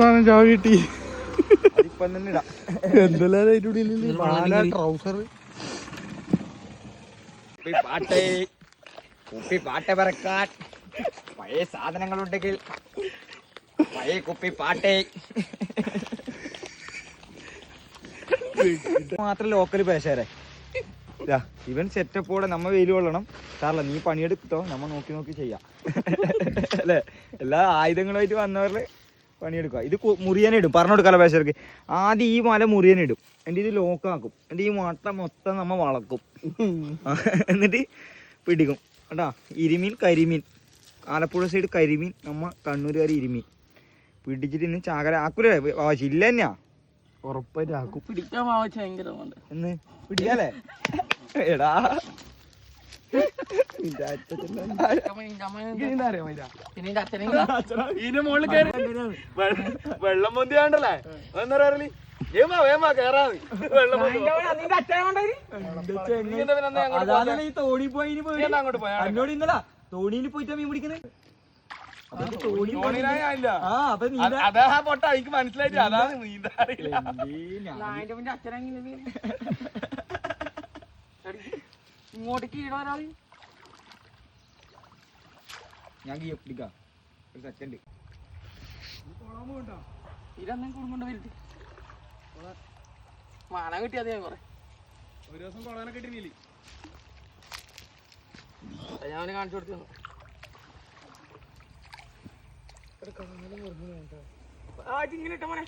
സാധനം ചാവ കിട്ടി. എന്തെല്ലാം ട്രൗസർ കുപ്പി പാട്ടേ. കുപ്പി പാട്ട പറക്കാൻ. പഴയ സാധനങ്ങളുണ്ടെങ്കിൽ പഴയ കുപ്പി പാട്ടേ. മാത്രം ലോക്കൽ പേശാരെ. ഇവൻ സെറ്റപ്പോടെ നമ്മ വെയിൽ കൊള്ളണം. സാറല്ല നീ പണിയെടുത്തോ. നമ്മ നോക്കി നോക്കി ചെയ്യാം. അല്ലേ? എല്ലാ ആയുധങ്ങളുമായിട്ട് വന്നവരിൽ പണിയെടുക്കുക. ഇത് മുറിയനെ ഇടും. പറഞ്ഞു കൊടുക്കാലോ പേശർക്ക് ആദ്യം ഈ മല മുറിയനിടും എന്റെ ഇത് ലോക്കാക്കും എന്റെ ഈ മട്ട മൊത്തം നമ്മ വളക്കും. എന്നിട്ട് പിടിക്കും. കേട്ടാ ഇരുമീൻ കരിമീൻ. ആലപ്പുഴ സൈഡ് കരിമീൻ നമ്മ കണ്ണൂരുകാർ ഇരുമീൻ. പിടിച്ചിട്ട് ഇന്ന് ചാകര ആക്കൂലേ? ഇല്ല തന്നെയാ. ഉറപ്പായിട്ട് ആക്കും. പിടിക്കാൻ എന്ന്? പിടിക്കാലേ എടാ. വെള്ളം പൊന്തിയാണ്ടല്ലേ എന്താ വേമാ വെള്ളം ഈ തോണി പോയി അങ്ങോട്ട് പോയാ എന്നോട് പോയിട്ടാ മീൻ പിടിക്കുന്നത് അതാ പൊട്ട എനിക്ക് മനസ്സിലായിട്ട് അതാണ് നീന്താ അറിയില്ല ഇങ്ങോട്ടേക്ക് ഇടാറായി ഞാൻ ഗീ പിടിക്കാം ഒരു സെക്കൻഡ് ഇരന്നും കുടുംബണ്ട് വലുത് മാന കിട്ടിയത് ഞാൻ കുറെ. ഒരു ദിവസം കൊളാനെ കിട്ടിയില്ലേ ഞാൻ അവനെ കാണിച്ചു കൊടുത്തു. ഇങ്ങനെ ഇട്ട മോനെ.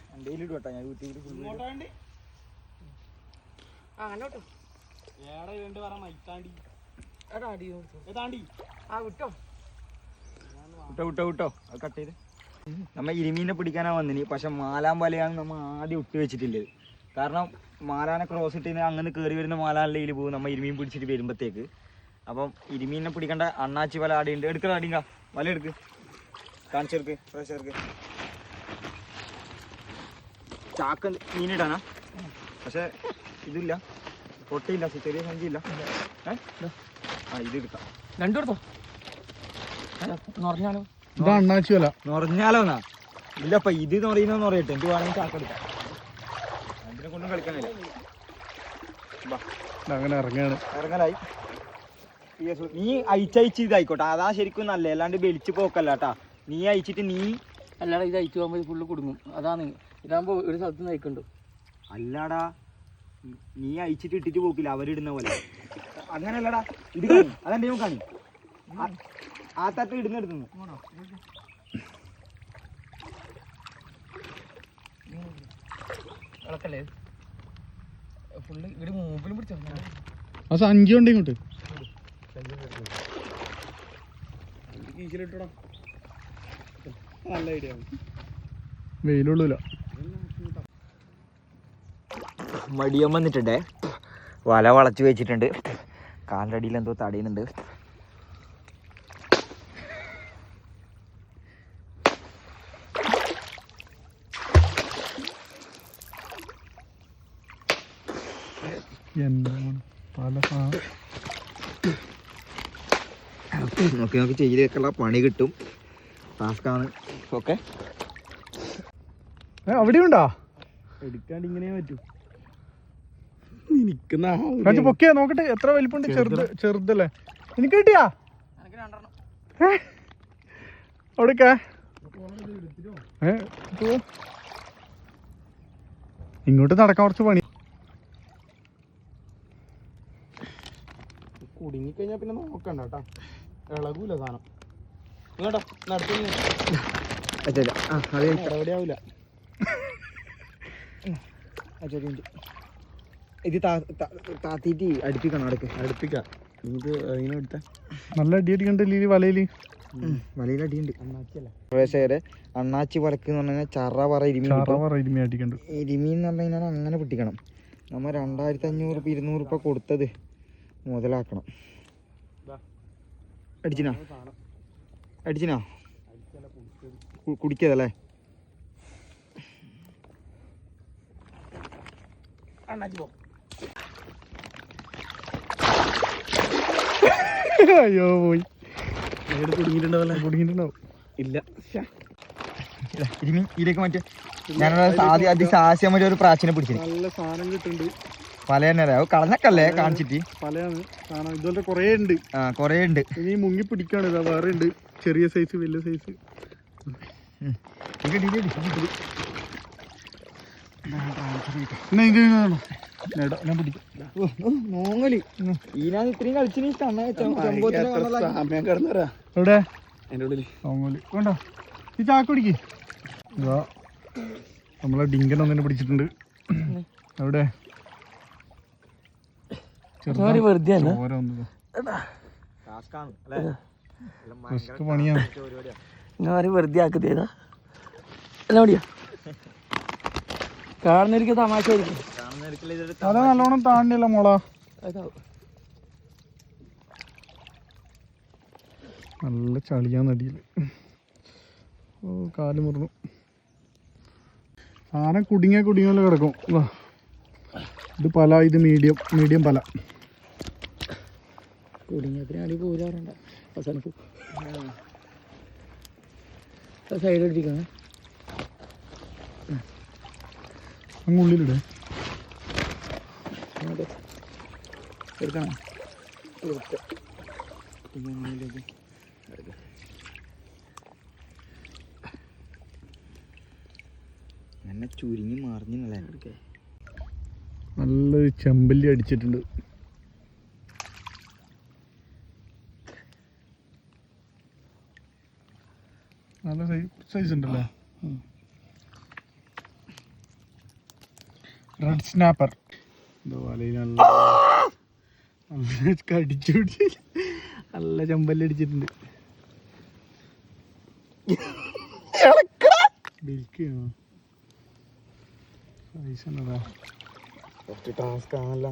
ഞാൻ രണ്ട് പറ മൈത്താണ്ടി. ഏടാ അടി കൊടുത്തു. ഏതാണ്ടി? ആ വിട്ടോ. വിട്ടോ വിട്ടോ വിട്ടോ. അത് കട്ട് ചെയ്ത്. നമ്മ ഇരുമീനെ പിടിക്കാനാ വന്നിന്. പക്ഷെ മാലാൻ വലയാണ് നമ്മ ആദ്യം ഇട്ട് വെച്ചിട്ടില്ലത് കാരണം മാലാനെ ക്രോസ് ഇട്ട് അങ്ങനെ കയറി വരുന്ന മാലാന്റെ ഇതിൽ പോകും. നമ്മ ഇരുമീൻ പിടിച്ചിട്ട് വരുമ്പോഴത്തേക്ക് അപ്പം ഇരുമീനെ പിടിക്കേണ്ട അണ്ണാച്ചി വല ആടി ഉണ്ട്. എടുക്കണം ആടിങ്ക വല എടുക്ക്. കാണിച്ചെടുക്ക് ഫ്രഷർക്ക് ചാക്ക മീനിടാനാ പക്ഷെ ഇതില്ല. പൊട്ടിയില്ല. ചെറിയ സഞ്ചിയില്ല ഏ? ആ ഇത് എടുക്കാം. രണ്ടു കൊടുത്തോ ഇതാ അണ്ണാച്ചി വല. നിറഞ്ഞാലോന്നാ? ഇല്ലപ്പ ഇത് നിറയുന്നോന്ന് പറയട്ടെ എനിക്ക് വേണമെങ്കിൽ ചാക്കെടുക്കാം അതിനെ കൊണ്ടും കളിക്കാനില്ല. ബാ, അങ്ങനെ ഇറങ്ങാണ്. ഇറങ്ങലായി. നീ അയച്ചയച്ച് ഇതായിക്കോട്ടെ. അതാ ശരിക്കും നല്ല. അല്ലാണ്ട് വെളിച്ച് പോക്കല്ല കേട്ടാ നീ അയച്ചിട്ട് നീ അല്ലാടാ ഇത് അയച്ചു പോകുമ്പോൾ ഫുള്ള് കുടുങ്ങും. അതാണ്. ഇതാകുമ്പോൾ ഒരു സ്ഥലത്ത് നയിക്കുന്നുണ്ട് അല്ലാടാ നീ അയച്ചിട്ട് ഇട്ടിട്ട് പോക്കില്ല. അവരിടുന്ന പോലെ. അങ്ങനല്ലടാ ഇത് കാണി. അതെന്റെ കാണി? ആ- തട്ട് ഇടുന്നെടുത്തുന്നു ഇളക്കല്ലേ? ഫുള്ള് ഇവിടെ മൂപ്പിലും പിടിച്ചോ ആ സഞ്ചി ഉണ്ട് ഇങ്ങോട്ട്. നല്ല ഐഡിയ വെയിലുള്ളൂല. മടിയം വന്നിട്ടുണ്ടേ. വല വളച്ചു വെച്ചിട്ടുണ്ട്. കാലിന്റെ അടിയിൽ എന്തോ തടയുന്നുണ്ട്. എന്താണ് പല സാധനം നോക്കി ചെയ്ത് ചെയ്തേക്കുള്ള പണി കിട്ടും. ടാസ്ക്കാണ് ഓക്കെ. അവിടെ ഉണ്ടോ എടുക്കാണ്ട് ഇങ്ങനെ പറ്റൂ. കാണിച്ച് പൊക്കിയാ? നോക്കട്ടെ എത്ര വലിപ്പുണ്ട് ചെറുത്. ചെറുതല്ലേ? എനിക്ക് കിട്ടിയാ? എനിക്ക്? അവിടേക്കാ ഇങ്ങോട്ട് നടക്കാൻ കുറച്ച് പണി. കുടുങ്ങി കഴിഞ്ഞാ പിന്നെ നോക്കണ്ട കേട്ടോ ഇളകൂല സാധനം ഇങ്ങോട്ടോ നടത്തി അച്ഛല്ല ആ അത് എവിടെയാവൂല അച്ഛൻ ഇത് താത്തിയിട്ട് അടുപ്പിക്കണം അടുക്ക്. അടുപ്പിക്കാം. നമുക്ക് ഇങ്ങനെ എടുത്ത. നല്ല അടി അടിക്കണ്ടല്ലേ ഈ വലയിൽ? വലയിലടിയുണ്ട്. പ്രവേശകരെ അണ്ണാച്ചി വലക്ക് എന്ന് പറഞ്ഞാൽ ചറ പറ ഇരുമീൻ ചാറ പറ ഇരുമി അടിക്കണ്ട്. ഇരുമീൻ എന്ന് പറഞ്ഞു കഴിഞ്ഞാൽ അങ്ങനെ പിടിക്കണം നമ്മ രണ്ടായിരത്തി അഞ്ഞൂറ് ഇരുന്നൂറ് രൂപ കൊടുത്തത്. മുതലാക്കണം. അടിച്ചിനാ? അടിച്ചിനാ? കുടിക്കതല്ലേ? അയ്യോ പോയി. കുടുങ്ങിയിട്ടുണ്ടാവല്ലേ? കുടുങ്ങിയിട്ടുണ്ടാവും. ഇല്ല. ഇരുമീൻ ഇതിലേക്ക് മറ്റേ ആദ്യം അതിസാഹസ്യമായിട്ട് ഒരു പ്രാചീനെ പിടിച്ചിന്. നല്ല സാധനം കിട്ടുന്നുണ്ട്. പല തന്നെ അറിയാം കളഞ്ഞക്കല്ലേ കാണിച്ചിട്ട്? പലയാണ്. സാധനം ഇതുപോലെ കുറേ ഉണ്ട്. ആ കൊറേ ഉണ്ട്. ഇനി മുങ്ങി പിടിക്കാണ്. ഇതാ വേറെ ഉണ്ട്. ചെറിയ സൈസ് വലിയ സൈസ് നോങ്ങൽ ഈനാ ഇത്രയും കളിച്ചിന് എവിടെ? എന്റെ ഉള്ളിൽ. നോങ്ങോൽ വേണ്ട? ഈ ചാക്ക് പിടിക്ക്. നമ്മളെ ഡിങ്കൻ ഒന്നിനെ പിടിച്ചിട്ടുണ്ട്. എവിടെ? ഒരു വെറുതെ പണിയാണ്. ഞാൻ വെറുതെ ആക്കിയതാ അല്ല മടിയാ കാണുന്നവർക്ക് തമാശ ആയിരിക്കും. അതെ നല്ലോണം താണ്ടില്ല മോള. നല്ല ചളിയാ നടിയിൽ ഓ കാൽ മുറിഞ്ഞു സാധനം കുടുങ്ങിയ കുടുങ്ങിയല്ലോ കിടക്കും. വാ. ഇത് പല ഇത് മീഡിയം മീഡിയം പല. കുടുങ്ങിയതിനാടി പോരാറുണ്ട് അവസാനം സൈഡ് അടിപ്പിക്കണം അങ്ങ് ഉള്ളിലിടേ. എടുക്കണം. എന്നെ ചുരുങ്ങി മാറിഞ്ഞ നല്ലൊരു ചെമ്പല്ലി അടിച്ചിട്ടുണ്ട് നല്ല സൈസ് ഉണ്ടല്ലേ? റെഡ് സ്നാപ്പർ വലയിൽ നല്ല ചെമ്പല്ലടിച്ചിട്ടുണ്ട് ടാസ്ക് ആണല്ലോ.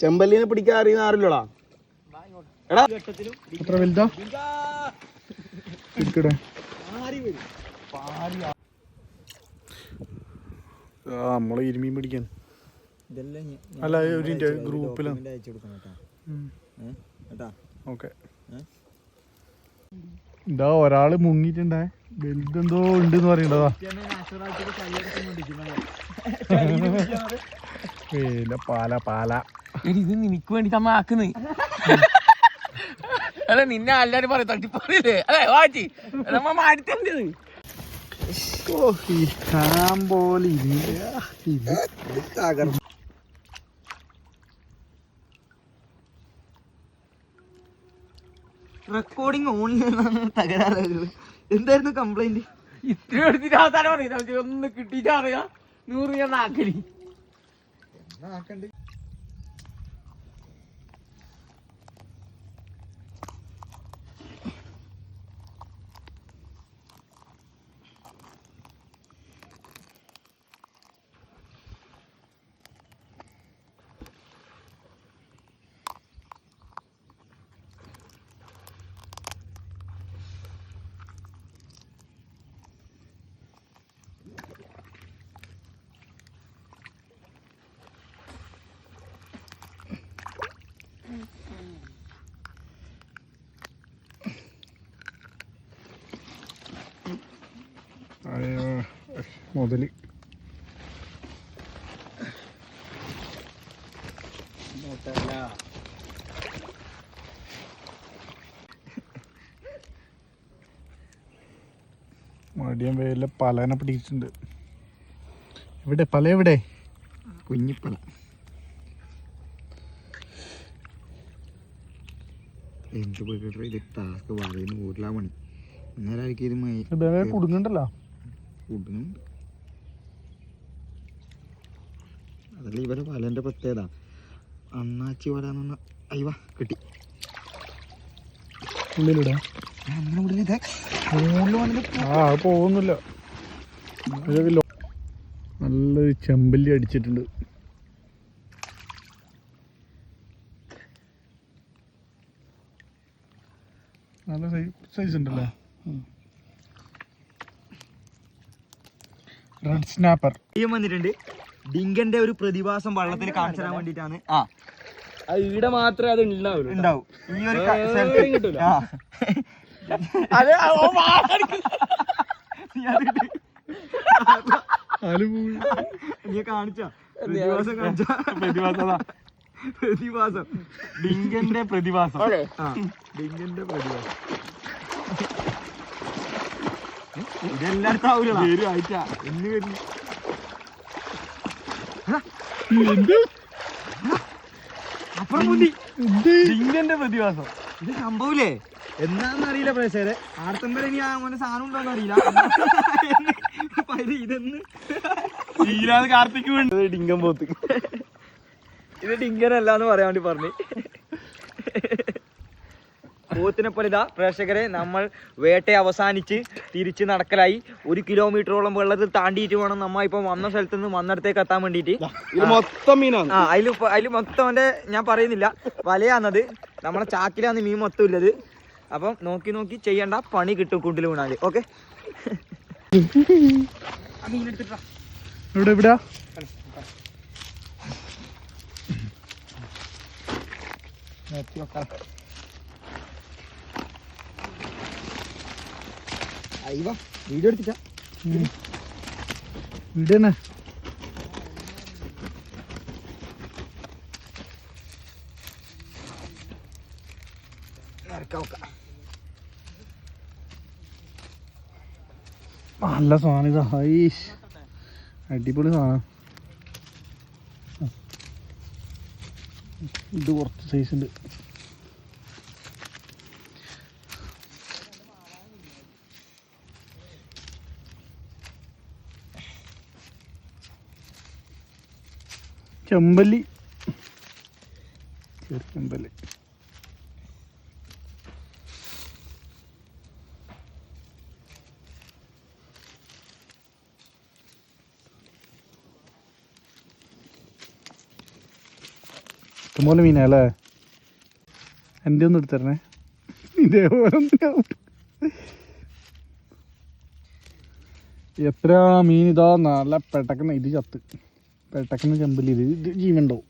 ചെമ്പല്ലിനെ പിടിക്കാൻ അറിയുന്ന ആരില്ലടാ എത്ര വലുതാ? നമ്മളെ ഇരുമീൻ പിടിക്കാൻ. അല്ല ഒരു ഗ്രൂപ്പിലാണ് ഓക്കെ? ഇതാ ഒരാൾ മുങ്ങിട്ടുണ്ടേ വലുതെന്തോ ഉണ്ട് എന്ന് പറയണ്ടതാ പാല പാല. ഇത് നിനക്ക് വേണ്ടി തമ്മ ആക്കുന്നു അല്ല നിന്നെ എല്ലാരും പറയും തട്ടിപ്പറിയില്ലേ അല്ലെ വാറ്റി നമ്മ മാറ്റിത്തണ്ടത് ഓ ഇരിക്കാൻ പോലെ ഇല്ല ഇത് റെക്കോർഡിങ് ഓണിലാണ് തകരാറ് എന്തായിരുന്നു കംപ്ലൈന്റ് ഇത്ര എടുത്തിട്ട് അവസാനം പറയും നമുക്ക് ഒന്ന് കിട്ടിയിട്ട് അറിയാം നൂറ് ഞാൻ ആക്കലി അയ്യോ, മുതൽ. മടിയം വേല പലനെ പിടിച്ചിട്ടുണ്ട്. എവിടെ? പല എവിടെ? കുഞ്ഞിപ്പള എന്ത് പോയിട്ട് ഇത് ടാസ്ക് പറയുന്ന ഊരിലാ പണി. ഇന്നലായിരിക്കും ഇത് കുടുങ്ങണ്ടല്ലോ കുടുങ്ങുന്നുണ്ട്. അതല്ല ഇവരെ വലന്റെ പ്രത്യേകത. അണ്ണാച്ചി വരാന്ന് പറഞ്ഞ അയ്യ കിട്ടി. ഉള്ളിലിടാ. ഉള്ളിൽ ഇതാ. മുകളിൽ വന്നിട്ട് ആ പോകുന്നില്ല. നല്ലൊരു ചെമ്പല്ലി അടിച്ചിട്ടുണ്ട്. നല്ല സൈസ് ഉണ്ടല്ലേ? റെഡ് സ്നാപ്പർ ഈ വന്നിട്ടുണ്ട്. ഡിങ്കന്റെ ഒരു പ്രതിഭാസം വള്ളത്തിൽ കാണിച്ചു തരാൻ വേണ്ടിട്ടാണ് ആ. ഇവിടെ മാത്രമേ അത് ഉണ്ടാവുള്ളൂ ഉണ്ടാവും. ഈ ഒരു ക- വേറെ സ്ഥലത്ത് കിട്ടൂല. ആ. അത്. നീ കാണിച്ചോ? പ്രതിഭാസം കാണിച്ചോ? പ്രതിഭാസം പ്രതിഭാസം. ഡിങ്കന്റെ പ്രതിഭാസം. ആ. ഡിങ്കിന്റെ പ്രതിഭാസം. ഇതെല്ലായിടത്തും ആവൂലടാ. എന്ന് വരുന്നു അപ്പുറം മുന്തി ഡിങ്കന്റെ പ്രതിഭാസം. ഇത് സംഭവില്ലേ എന്താണെന്ന് അറിയില്ല പ്രേക്ഷകരെ. ആർത്തമ്പര ഇനി ആ മോനെ സാധനം ഉണ്ടോന്ന് അറിയില്ല ഇതെന്ന്. ശ്രീരാത് കാർത്തിക് വേണ്ട ഡിങ്കം പോത്ത്. ഇത് ഡിങ്കനല്ല എന്ന് പറയാൻ വേണ്ടി പറഞ്ഞു. പോത്തിനെ പോലെ ഇതാ പ്രേക്ഷകരെ നമ്മൾ വേട്ട അവസാനിച്ച് തിരിച്ച് നടക്കലായി. ഒരു കിലോമീറ്ററോളം വെള്ളത്തിൽ താണ്ടിയിട്ട് വേണം നമ്മ ഇപ്പൊ വന്ന സ്ഥലത്ത് നിന്ന് വന്നിടത്തേക്ക് എത്താൻ വേണ്ടിയിട്ട്. മൊത്തം മീനാണ്. ആ അതിൽ അതിൽ മൊത്തം അവന്റെ ഞാൻ പറയുന്നില്ല. വലയാന്നത് നമ്മളെ ചാക്കിലാണ് മീൻ മൊത്തം ഉള്ളത്. അപ്പം നോക്കി നോക്കി ചെയ്യണ്ട പണി കിട്ടും കുണ്ടിൽ വീണാൽ. ഓക്കെ? ഇവിടെ വീഡിയോ എടുത്തിട്ടാ. ഇവിടെ തന്നെ നല്ല സാധനം ഇതാ. ഹൈഷ്. അടിപൊളി സാധനം. ഇത് കുറച്ച് സൈസ് ഉണ്ട്. ചെമ്പല്ലി. ചെറിയ ചെമ്പല്ലി. ഇഷ്ടംപോലെ മീനാ അല്ലേ? എന്റെ ഒന്ന് എടുത്തരണേ. ഇതേപോലെ. എത്ര മീൻ ഇതാ നല്ല പെട്ടക്കുന്ന ഇത് ചത്ത്. പെട്ടക്കുന്ന ജമ്പിൽ ഇത് ഇത് ജീവൻ ഉണ്ടാവും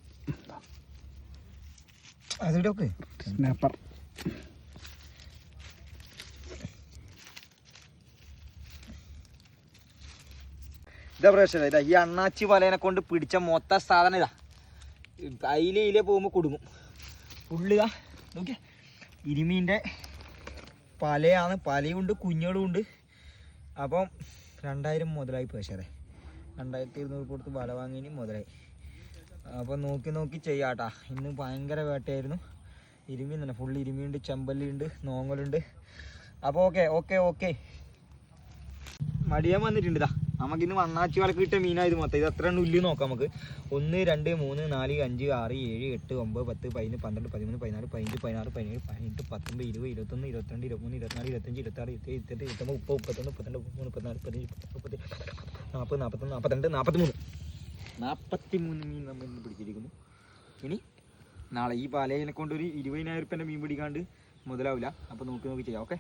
അതിടൊക്കെ സ്നാപ്പർ ഇതാ പ്രശ്നം ഇതാ ഈ അണ്ണാച്ചി വലേനെ കൊണ്ട് പിടിച്ച മൊത്ത സാധനം ഇതാ. അയില ഇല പോകുമ്പോൾ കുടുങ്ങും. ഫുള്ളിതാ നോക്കിയ. ഇരുമീന്റെ പലയാണ് പലയുണ്ട് കുഞ്ഞുകളും ഉണ്ട്. അപ്പം രണ്ടായിരം മുതലായി പേശരെ രണ്ടായിരത്തി ഇരുന്നൂറ് കൊടുത്ത് വല വാങ്ങിന് മുതലായി. അപ്പം നോക്കി നോക്കി ചെയ്യാട്ടാ. ഇന്ന് ഭയങ്കര വേട്ടയായിരുന്നു. ഇരുമീൻ തന്നെ ഫുൾ ഇരുമിയുണ്ട് ചെമ്പല്ലിയുണ്ട് നോങ്ങലുണ്ട്. അപ്പോൾ ഓക്കെ ഓക്കെ ഓക്കെ മടിയാൻ വന്നിട്ടുണ്ട് ഇതാ. നമുക്കിന്ന് വണ്ണാച്ചി വളക്ക് കിട്ടിയ മീനായത് മൊത്തം ഇത് എത്ര ഉള്ളി നോക്കാം നമുക്ക്. ഒന്ന് രണ്ട് മൂന്ന് നാല് അഞ്ച് ആറ് ഏഴ് എട്ട് ഒമ്പത് പത്ത് പതിനൊന്ന് പന്ത്രണ്ട് പതിമൂന്ന് പതിനാല് പതിനഞ്ച് പതിനാറ് പതിനേഴ് പതിനെട്ട് പത്തൊമ്പത് ഇരുപത് ഇരുപത്തൊന്ന് ഇരുപത്തിരണ്ട് ഇരുപത്തിമൂന്ന് ഇരുപത്തിനാല് ഇരുപത്തഞ്ച് ഇരുപത്താറ് ഇരുപത്തി ഇരുപത്തെട്ട് ഇരുപത്തൊമ്പത് മുപ്പത് മുപ്പത്തൊന്ന് മുപ്പത്തിരണ്ട് മുപ്പത്തിമൂന്ന് മുപ്പത്തിനാല് പതിനഞ്ച് മുപ്പത്തി നാൽപ്പത് നാൽപ്പത്തൊന്ന് നാൽപ്പത്തിരണ്ട് നാൽപ്പത്തിമൂന്ന് നാൽപ്പത്തി മൂന്ന് മീൻ നമ്മൾ ഇന്ന് പിടിച്ചിരിക്കുന്നു. ഇനി നാളെ ഈ പാലയിനെ കൊണ്ടൊരു ഇരുപതിനായിരം റുപ്യന്റെ മീൻ പിടിക്കാണ്ട് മുതലാവില്ല അപ്പോൾ നോക്കി നോക്കി ചെയ്യാം. ഓക്കെ?